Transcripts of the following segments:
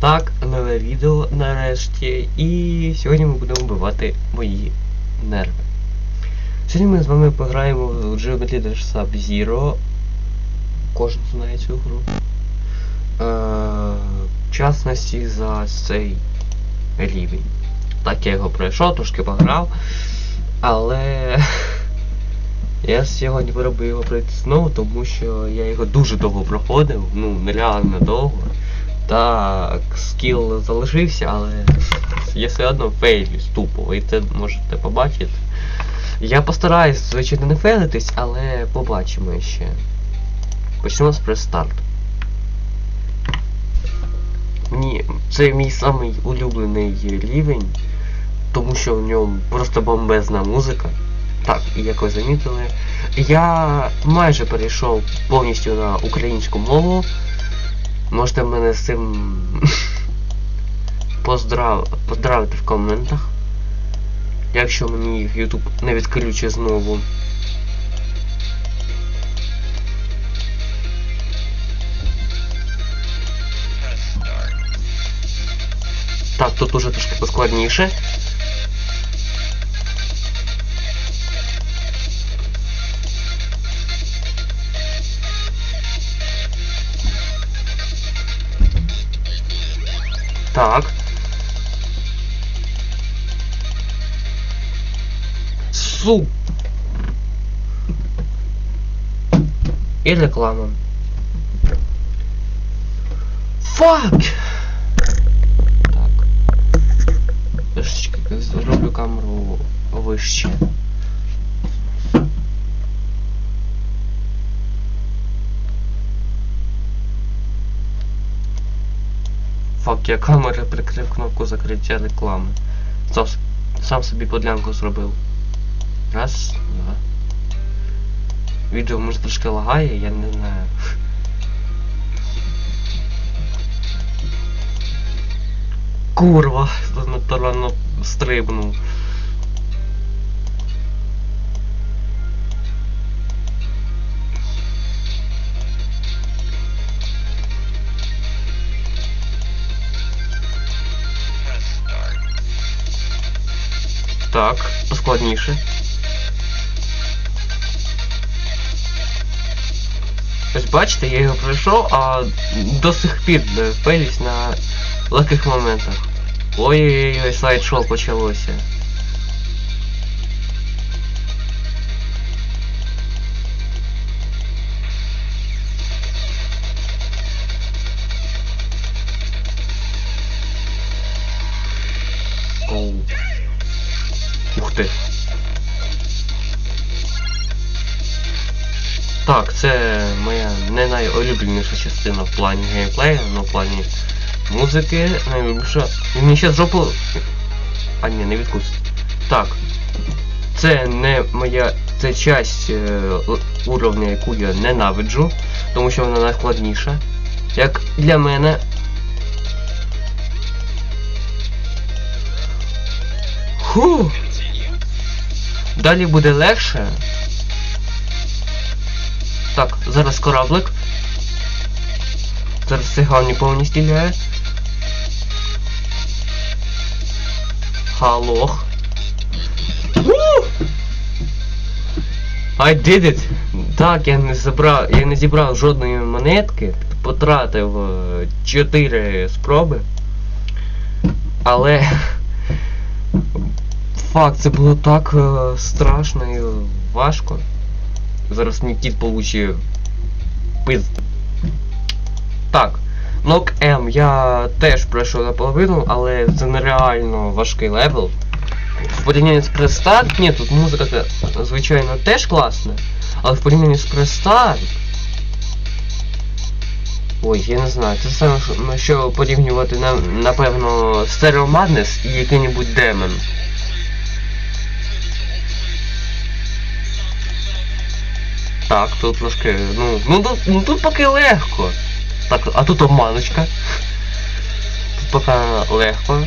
Так, нове відео нарешті. І сьогодні ми будемо вбивати мої нерви. Сьогодні ми з вами пограємо в Geometry Dash Sub-Zero. Кожен знає цю гру. Е, в частності за цей рівень. Так я його пройшов, трошки пограв. Але я сьогодні поробив його пройти знову, тому що я його дуже довго проходив, ну нереально довго. Так, скіл залишився, але я все одно фейлюсь тупо, ви це можете побачити. Я постараюсь, звичайно, не фейлитись, але побачимо ще. Почнемо з прес-старт. Це мій самий улюблений рівень, тому що в ньому просто бомбезна музика. Так, і як ви замітили. Я майже перейшов повністю на українську мову. Можете мене з цим поздрав... поздравити в коментах. Якщо мені YouTube не відключить знову. Так, тут уже трошки поскладніше. Су. І реклама. Фак! Так. Трошечки зроблю камеру вище. Фак, я камери прикрив кнопку закриття реклами. Сам собі подлянку зробив. Раз, два. Відео може трошки лагає, я не знаю. Курва, натурально стрибнув. Так, поскладніше. Ось бачите, я його пройшов, а до сих пір е, на легких моментах. Ой-ой-ой, слайд-шоу почалося. Частина в плані геймплею, але в плані музики найулюбленіша. Він мені ще жопу. А ні, не відкусить. Так. Це не моя. Це часть е, уровня, яку я ненавиджу, тому що вона найскладніша. Як для мене. Фу. Далі буде легше. Так, зараз кораблик. Зараз цигані повні стріляє. Халох. I did it! Так, я не забрав, я не зібрав жодної монетки, потратив 4 спроби. Але Факт, це було так страшно і важко. Зараз мій кіт получив пиз. Так. Нок М я теж пройшов наполовину, але це нереально важкий левел. В порівнянні з Престарт, ні, тут музика, звичайно, теж класна. Але в порівнянні з Престарт. Ой, я не знаю, це саме що порівнювати на, напевно Stereo Madness і який-небудь Демон. Так, тут трошки, ну, ну тут, ну тут поки легко. Так, а тут обманочка. Тут поки легко.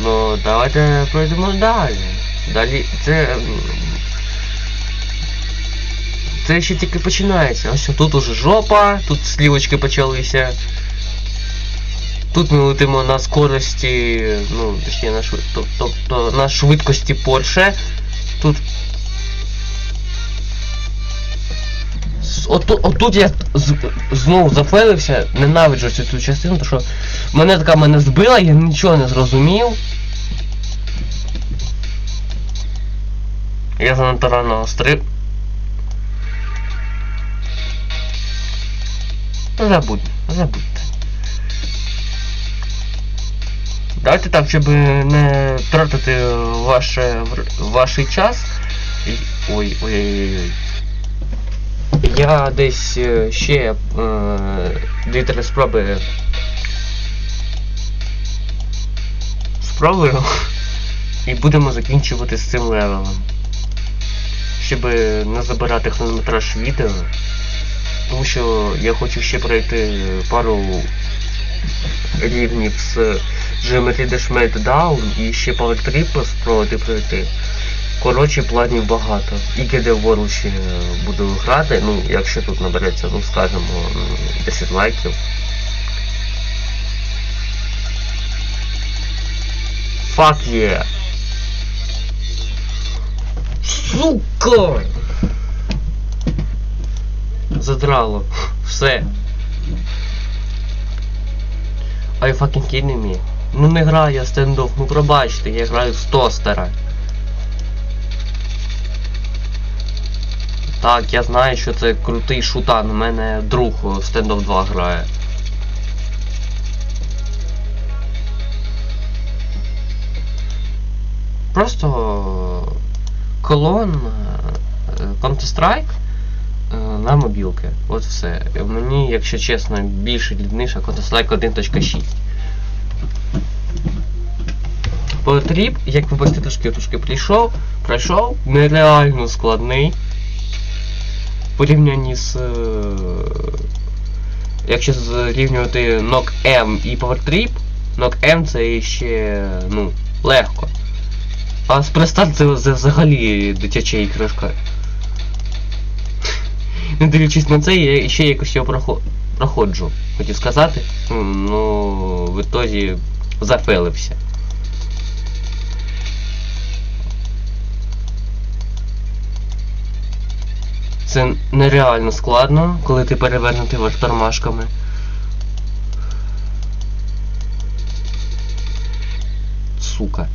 Ну, давайте пройдемо далі. Далі це. Це ще тільки починається. Ось тут уже жопа, тут слівочки почалися. Тут ми летимо на скорості, ну, точніше на швид... тобто на швидкості Porsche. Тут. Отут, отут я знову зафейлився, ненавиджу цю, частину, тому що мене така мене збила, я нічого не зрозумів. Я занадто рано стриб. Забудь, забудьте. Давайте так, щоб не тратити ваш час. Ой, ой, ой, ой. Я десь е, ще е, дві-три спроби спробую. І будемо закінчувати з цим левелом. Щоб не забирати хронометраж відео. Тому що я хочу ще пройти пару рівнів з Geometry Dash Meltdown і ще Power Trip спробувати пройти. Коротше, планів багато. І GD World ще буду грати, ну, якщо тут набереться, ну скажімо, 10 лайків. Fuck yeah! Сука! Задрало. Все. Are you fucking kidding me? Ну не граю я стендов, ну пробачте, я граю з тостера. Так, я знаю, що це крутий шутан, у мене друг в стендов 2 грає. Просто колон е, Counter-Strike е, на мобілки. От все. Мені, якщо чесно, більше рідніше Counter-Strike 1.6. Потріб, як ви бачите, трошки трошки прийшов, пройшов, нереально складний. Порівнянні з. е, Якщо зрівнювати Knock M і Power Trip, Knock M це ще ну, легко. А з Престан це це взагалі дитяча іграшка. Не дивлячись на це, я ще якось його прохо- проходжу. Хотів сказати. Ну, в ітозі зафейлився. Це нереально складно, коли ти перевернутий тормашками. Сука.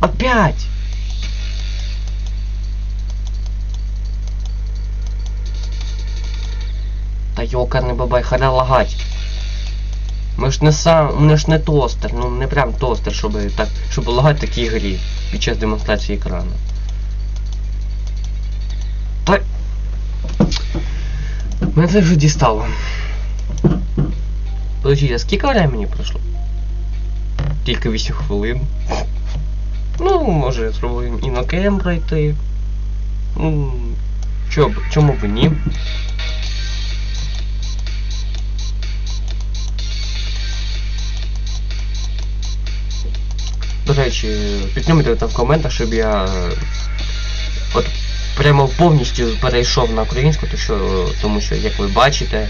Опять! Та йокарний бабай, халя лагать. Ми ж не сам, ми ж не тостер, ну не прям тостер, щоб так, щоб лагати в такій грі під час демонстрації екрану. Та... Мене це вже дістало. Подожди, а скільки времени пройшло? Тільки 8 хвилин. Ну, може, спробуємо і на КМ пройти. Ну, чо б, чому б ні? Речі, підтримуйте там в коментах, щоб я е, от прямо повністю перейшов на українську, то що, тому що, як ви бачите,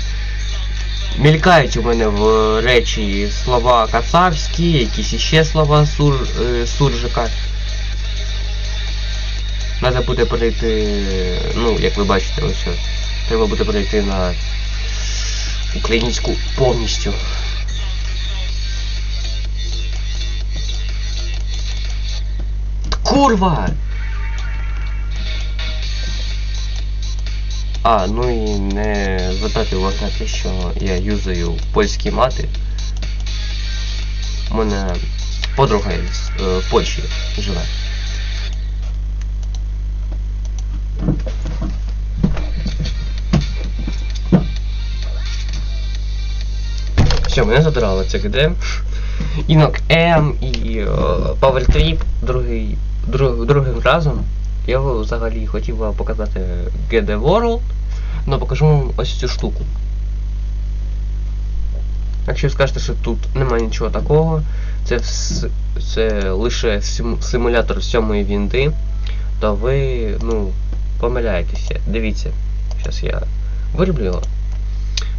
мількають у мене в речі слова кацапські, якісь іще слова сур, е, суржика. Треба буде перейти, ну, як ви бачите, ось треба буде перейти на українську повністю. Курва! А, ну і не звертати увагу на те, що я юзаю польські мати. У мене подруга із е, в Польщі живе. Все, мене задрало це ГД. Інок М і е, Power Trip другий, друг, другим разом. Я взагалі хотів вам показати GD World, але покажу вам ось цю штуку. Якщо ви скажете, що тут немає нічого такого, це, вс- це лише симу- симулятор сьомої вінди, то ви, ну, помиляєтеся. Дивіться, зараз я Вироблю його.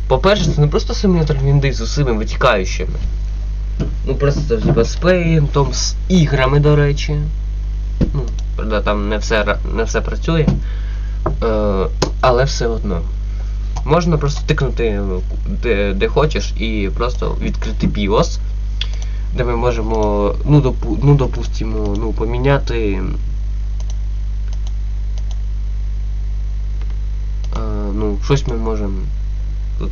По-перше, це не просто симулятор вінди з усіми витікаючими. Ну просто з пейнтом, з іграми, до речі. Ну, правда, там не все, не все працює. Е, але все одно. Можна просто тикнути де, де хочеш і просто відкрити BIOS, де ми можемо, ну, допу, ну допустимо, ну, поміняти. Е, ну, щось ми можемо тут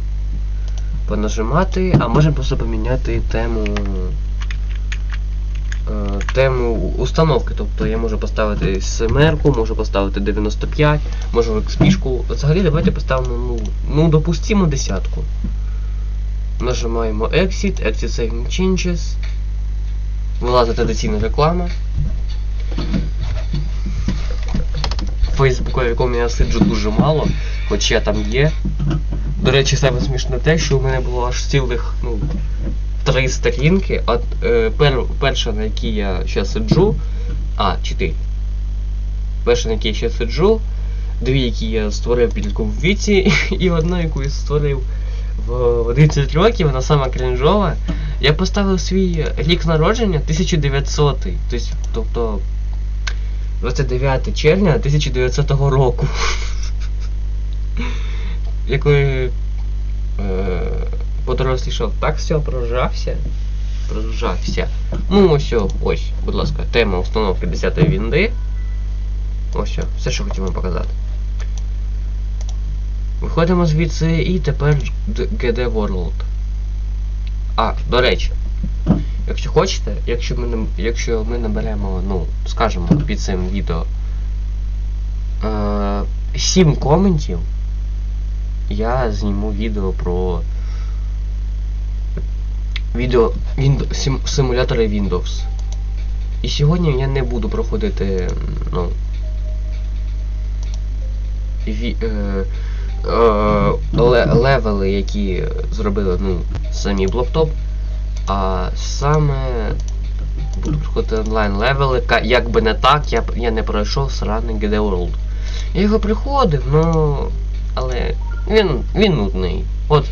понажимати, а можемо просто поміняти тему. Е, Тему установки, тобто я можу поставити семерку, можу поставити 95, можу XP-шку. Взагалі давайте поставимо, ну, ну допустимо десятку. Нажимаємо Exit, Exit Saving Changes. Вилазить традиційна реклама. Фейсбуку, в якому я сиджу дуже мало, хоч я там є. До речі, саме смішне те, що у мене було аж цілих, ну, три сторінки. От, е, пер, перша, на якій я ще сиджу. А, чотири. Перша, на якій я ще сиджу, дві, які я створив в підлітковому віці, і одну, яку я створив в 11 років, вона сама крінжова. Я поставив свій рік народження 1900. Тобто, тобто 29 червня 1900 року. Якої е, подорослішав так все прожався. Прожався. Ну ось, ось, будь ласка, тема установки 10-ї вінди. Ось, все, що хотів вам показати. Виходимо звідси і тепер GD World. А, до речі, якщо хочете, якщо ми, якщо ми наберемо, ну, скажімо, під цим відео е, 7 коментів, я зніму відео про відео симулятори Windows. І сьогодні я не буду проходити, ну, ві, е, е, ле, левели, які зробили ну, самі блоктоп, а саме буду проходити онлайн левели. Як би не так, я, я не пройшов сраний GD World. Я його приходив, ну. Але він, він нудний. От.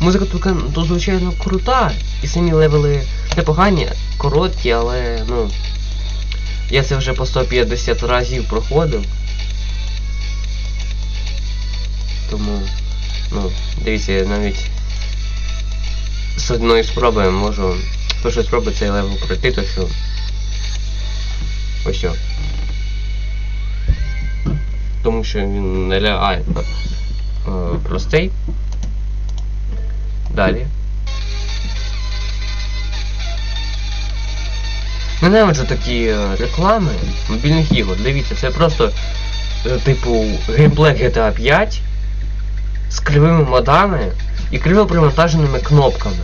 Музика тут, кон- звичайно крута, і самі левели непогані, короткі, але ну. Я це вже по 150 разів проходив. Тому, ну, дивіться, я навіть з одної спроби можу з першої спроби цей левел пройти, то що. Ось. Тому що він нереально е, простий. Далі. Ненавиджу такі е, реклами мобільних ігор. Дивіться, це просто е, типу геймплей GTA 5 з кривими модами і криво привантаженими кнопками.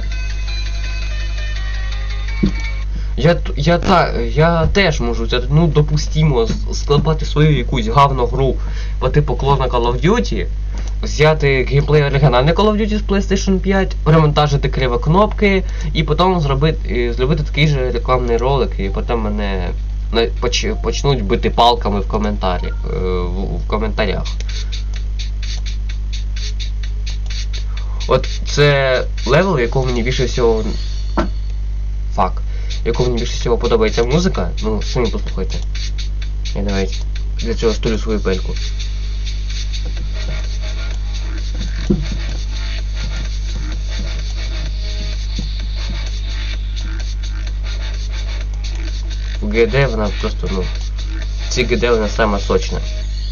Я, я, та, я теж можу ну, допустимо, с- склепати свою якусь гавну гру по типу клона Call of Duty, взяти геймплей оригінальний Call of Duty з PlayStation 5, перемонтажити криво кнопки і потім зробити, зробити такий же рекламний ролик, і потім мене поч- почнуть бити палками в коментарі, е, в, в коментарях. От це левел, якого мені більше всього. Фак. Якого мені більше всього подобається музика. Ну, самі послухайте. Я навіть для цього стулю свою пельку. ГД вона просто, ну. Ці ГД вона сама сочна.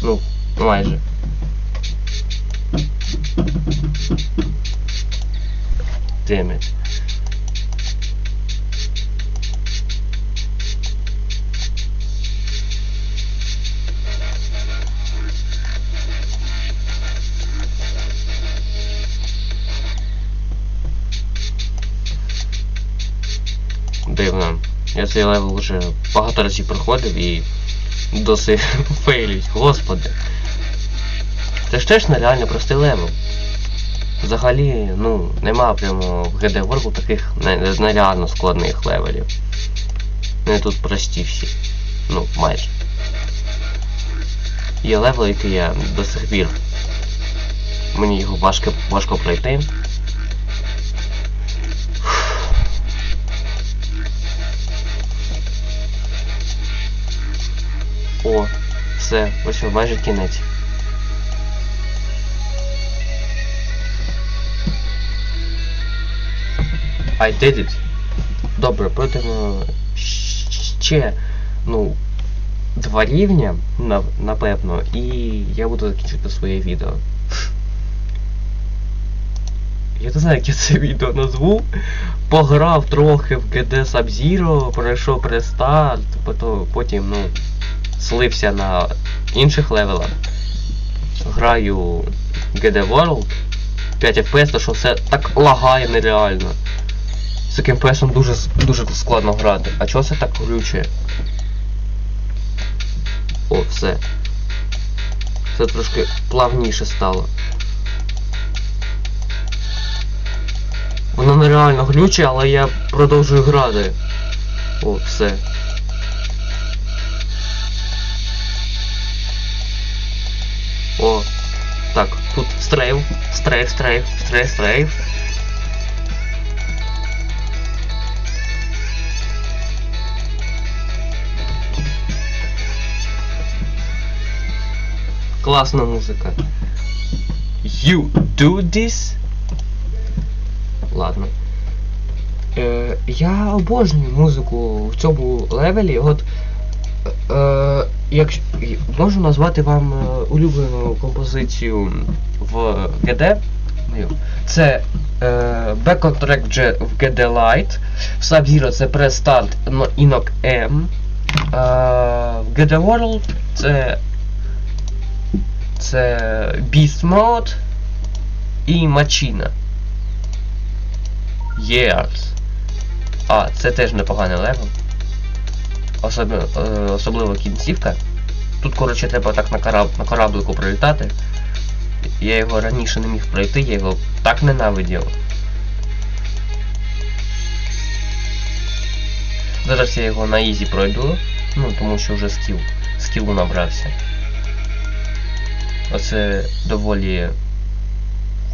Ну, майже. Damn it. Цей левел вже багато разів проходив і досить фейлюсь, господи. Це ж теж нереально простий левел. Взагалі, ну, нема прямо в GD World таких нереально складних левелів. Вони тут прості всі. Ну, майже. Є левел, який я до сих пір Мені його важко, важко пройти. О, все, ось майже кінець. I did it. Добре, пройдемо ще, ну, два рівня, на- напевно, і я буду закінчити своє відео. Я не знаю, як я це відео назву. Пограв трохи в GD Sub-Zero, пройшов престарт, пото- потім, ну, слився на інших левелах. Граю GD World 5 FPS, то що все так лагає нереально. З таким PS дуже, дуже складно грати. А чого це так глючує? О, все. Це трошки плавніше стало. Воно нереально глюче, але я продовжую грати. О, все. О, так, тут стрейф, стрейф, стрейф, стрейф, стрейф. Класна музика. You do this? Ладно. Е, я обожнюю музику в цьому левелі. От е, якщо можу назвати вам е, улюблену композицію в GD. Це е, Backup Track J в GD Lite. Sub-Zero це Press Start no- M. Е, GD World це це Beast Mode і Machina. Years. А, це теж непоганий левел. Особливо, е, особливо кінцівка. Тут, коротше, треба так на, кораб, на кораблику пролітати. Я його раніше не міг пройти, я його так ненавидів. Зараз я його на ізі пройду, ну тому що вже скіл, скілу набрався. Оце доволі...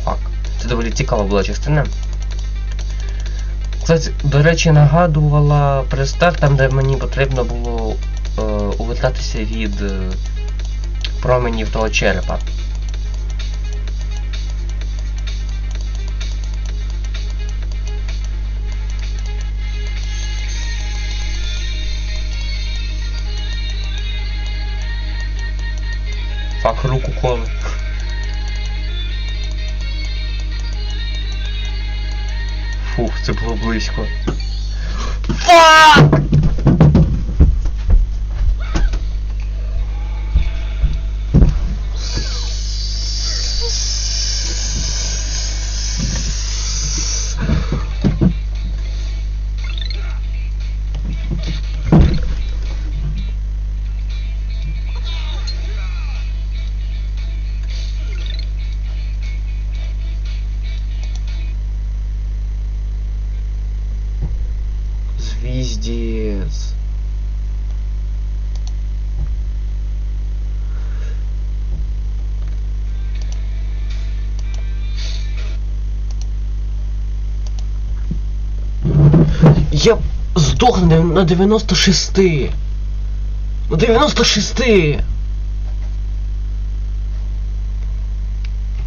Фак. Це доволі цікава була частина. Кстати, до речі, нагадувала престарт, там де мені потрібно було е, від е, променів того черепа. Фак руку коли. Фух, це було близько. Фак! Я здох на дев- на 96. На 96.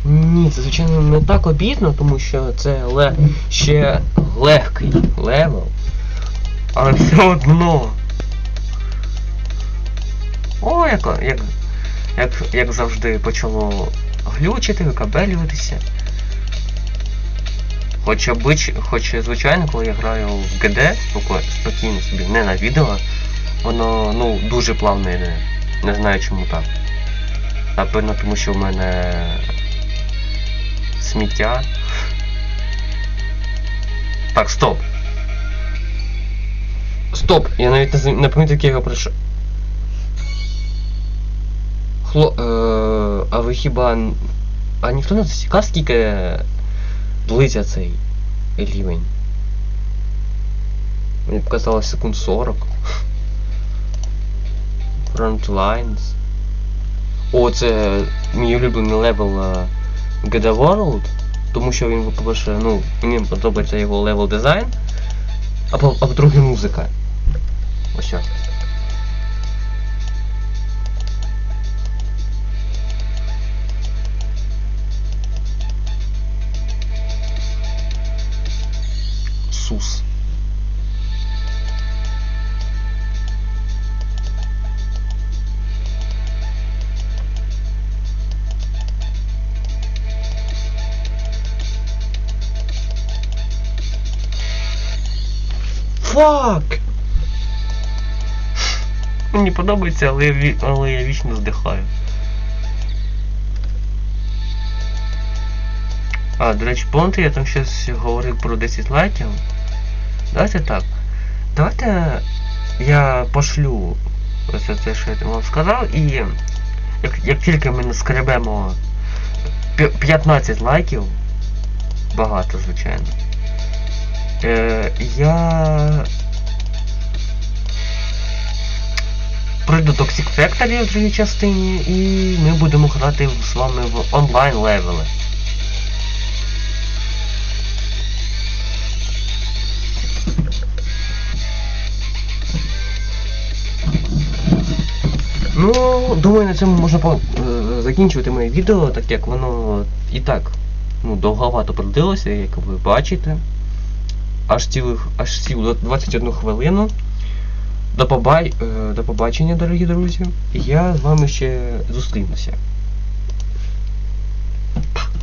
Ні, це звичайно не так обідно, тому що це ле... ще легкий левел. Але все одно. О, як, як, як, як завжди почало глючити, викабелюватися. Хоч обич, хоч звичайно, коли я граю в ГД, спокійно собі, не на відео, воно ну дуже плавно йде. Не знаю чому так. Напевно, тому що в мене сміття. Так, стоп. Стоп, я навіть не пам'ятаю, як я його пройшов. Хло... Е, а ви хіба... А ніхто не засікав, скільки длиться цей рівень? Мені показалось секунд 40. Frontlines. О, це мій улюблений левел е, GD World, тому що він, по-перше, ну, мені подобається його левел дизайн, а по- по-друге музика. Ось Фак! Мені подобається, але я, але я вічно здихаю. А, до речі, помните, я там щось говорив про 10 лайків. Давайте так. Давайте я пошлю це, що я вам сказав, і як, як тільки ми наскребемо пі- 15 лайків, багато, звичайно. Е, я пройду Toxic Factory в другій частині і ми будемо грати з вами в онлайн левели. Ну, думаю, на цьому можна по- е, закінчувати моє відео, так як воно і так ну, довговато продилося, як ви бачите. Аж цілих аж цілу 21 хвилину. До, побай, е, до побачення, дорогі друзі. Я з вами ще зустрінуся.